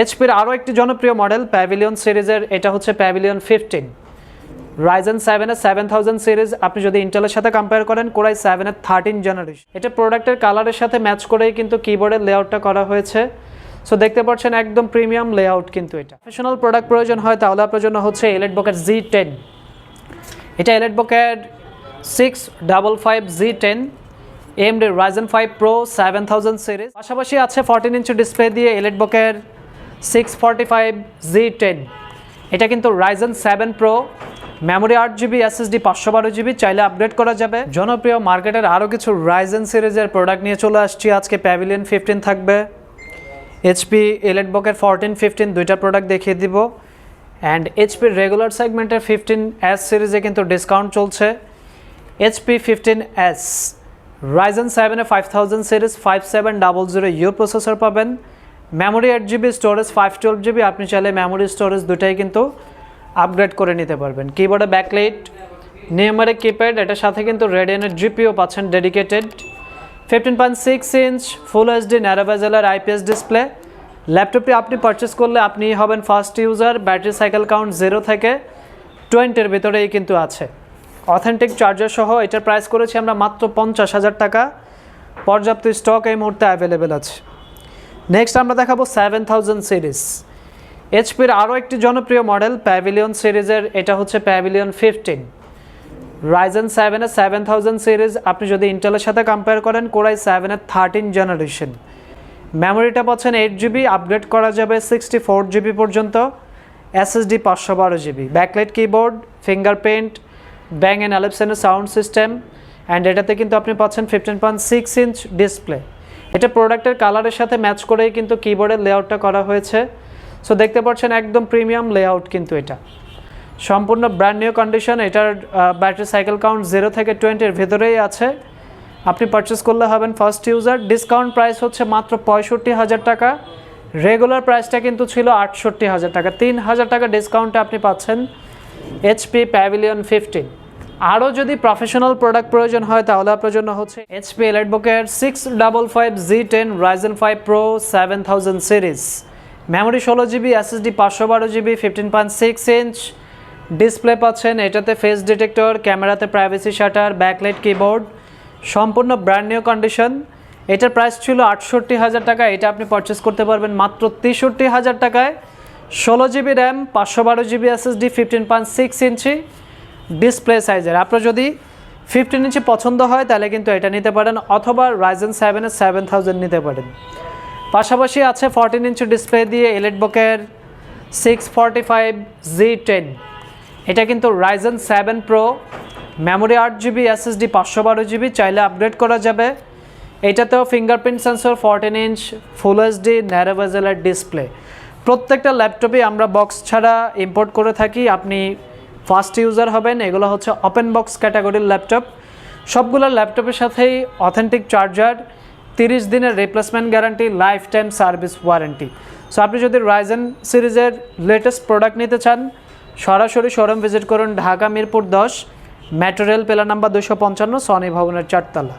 এইচপির আরও একটি জনপ্রিয় মডেল প্যাভিলিয়ন সিরিজের, এটা হচ্ছে প্যাভিলিয়ন ফিফটিন। রাইজেন সেভেনের সেভেন থাউজেন্ড সিরিজ, আপনি যদি ইন্টেলের সাথে কম্পেয়ার করেন কোরাই সেভেনের থার্টিন জেনারেশন এটা প্রোডাক্টের কালারের সাথে ম্যাচ করেই কিন্তু কিবোর্ডের লেআউটটা করা হয়েছে। সো দেখতে পাচ্ছেন একদম প্রিমিয়াম লেআউট কিন্তু এটা। প্রফেশনাল প্রোডাক্ট প্রয়োজন হয়, তাহলে আপনার জন্য হচ্ছে এলেট বকের জি টেন এটা EliteBook six double five G ten AMD Ryzen five pro seven thousand series. পাশাপাশি আছে ফর্টিন ইঞ্চি ডিসপ্লে দিয়ে EliteBook six forty five G ten এটা কিন্তু রাইজেন সেভেন প্রো মেমোরি আট জিবি এসএসডি পাঁচশো বারো জিবি চাইলে আপগ্রেড করা যাবে। জনপ্রিয় মার্কেটের আরও কিছু রাইজেন সিরিজের প্রোডাক্ট নিয়ে চলে আসছি। আজকে প্যাভিলিয়ন ফিফটিন থাকবে। এইচপি এলেটবকের ফোরটিন ফিফটিন দুইটা প্রোডাক্ট দেখিয়ে দিব। অ্যান্ড এইচপির রেগুলার সেগমেন্টের ফিফটিন এস সিরিজে কিন্তু ডিসকাউন্ট চলছে। এইচপি ফিফটিন এস রাইজেন সেভেনে five thousand series five seven double zero U processor পাবেন। Memory eight GB storage five twelve GB আপনি চাইলে মেমোরি স্টোরেজ দুটাই কিন্তু আপগ্রেড করে নিতে পারবেন। কিবোর্ডে ব্যাকলাইট নিয়মারে কিপ্যাড এটার সাথে কিন্তু রেডিয়ানের জিপিও পাচ্ছেন dedicated fifteen point six inch full HD ন্যারোভেজেলার IPS display ল্যাপটপটি আপনি পারচেস করলে আপনি হবেন first user battery cycle count zero থেকে টোয়েন্টির ভিতরেই কিন্তু আছে। অথেন্টিক চার্জার সহ এটার প্রাইস করেছি আমরা মাত্র পঞ্চাশ হাজার টাকা। পর্যাপ্ত স্টক এই মুহূর্তে অ্যাভেলেবেল আছে। নেক্সট আমরা দেখাবো সেভেন থাউজেন্ড সিরিজ এইচপির আরও একটি জনপ্রিয় মডেল প্যাভিলিয়ন সিরিজের এটা হচ্ছে প্যাভিলিয়ন ফিফটিন রাইজেন সেভেনের সেভেন থাউজেন্ড সিরিজ আপনি যদি ইন্টেলের সাথে কম্পেয়ার করেন কোরাই সেভেনের থার্টিন জেনারেশন মেমোরিটা পাচ্ছেন এইট জিবি আপগ্রেড করা যাবে সিক্সটি ফোর জিবি পর্যন্ত এসএসডি পাঁচশো বারো GB backlight keyboard fingerprint Bang and অ্যালেপসেনের sound system and এটাতে কিন্তু আপনি পাচ্ছেন fifteen point six inch display এটা প্রোডাক্টের কালারের সাথে ম্যাচ করেই কিন্তু কিবোর্ডের লেআউটটা করা হয়েছে। সো দেখতে পাচ্ছেন একদম প্রিমিয়াম লেআউট কিন্তু এটা। সম্পূর্ণ ব্র্যান্ড নিউ কন্ডিশন এটার ব্যাটারি সাইকেল কাউন্ট জিরো থেকে টোয়েন্টির ভেতরেই আছে। আপনি পারচেস করলে হবেন ফার্স্ট ইউজার ডিসকাউন্ট প্রাইস হচ্ছে মাত্র পঁয়ষট্টি হাজার টাকা। রেগুলার প্রাইসটা কিন্তু ছিল আটষট্টি হাজার টাকা। তিন হাজার টাকা ডিসকাউন্টে আপনি পাচ্ছেন। এইচপি প্যাভিলিয়ন ফিফটিন আরও যদি প্রফেশনাল প্রোডাক্ট প্রয়োজন হয়, তাহলে আপনার জন্য হচ্ছে HP এলাইটবুকের six double five G ten Ryzen five pro seven thousand series memory ষোলো জিবি এসএসডি পাঁচশো বারো GB fifteen point six inch display পাচ্ছেন এটাতে ফেস ডিটেক্টর ক্যামেরাতে প্রাইভেসি শাটার ব্যাকলাইট কিবোর্ড সম্পূর্ণ ব্র্যান্ড নিউ কন্ডিশন এটার প্রাইস ছিল আটষট্টি হাজার টাকা, এটা আপনি পারচেস করতে পারবেন মাত্র তেষট্টি হাজার টাকায়। ষোলো জিবি র্যাম পাঁচশো বারো GB SSD fifteen point six inch display সাইজের আপনার যদি ফিফটিন ইঞ্চি পছন্দ হয়, তাহলে কিন্তু এটা নিতে পারেন, অথবা রাইজেন সেভেনের সেভেন থাউজেন্ড নিতে পারেন। পাশাপাশি আছে ফর্টিন ইঞ্চি ডিসপ্লে দিয়ে এলেটবকের six forty five G ten এটা কিন্তু রাইজেন সেভেন প্রো মেমোরি আট জিবি এসএসডি পাঁচশো বারো জিবি চাইলে আপগ্রেড করা যাবে। এটাতেও fingerprint sensor fourteen inch full HD ন্যারোভেজেলার display প্রত্যেকটা ল্যাপটপে আমরা বক্স ছাড়া ইম্পোর্ট করে থাকি। আপনি ফার্স্ট ইউজার হবেন, এগুলো হচ্ছে ওপেন বক্স ক্যাটাগরির ল্যাপটপ সবগুলো ল্যাপটপের সাথেই অথেন্টিক চার্জার তিরিশ দিনের replacement guarantee lifetime service warranty so আপনি যদি রাইজেন সিরিজের লেটেস্ট প্রোডাক্ট নিতে চান, সরাসরি শোরুম ভিজিট করুন ঢাকা মিরপুর দশ মেট্রো রেল পেলা নাম্বার দুশো পঞ্চান্ন সনি ভবনের চারতলা।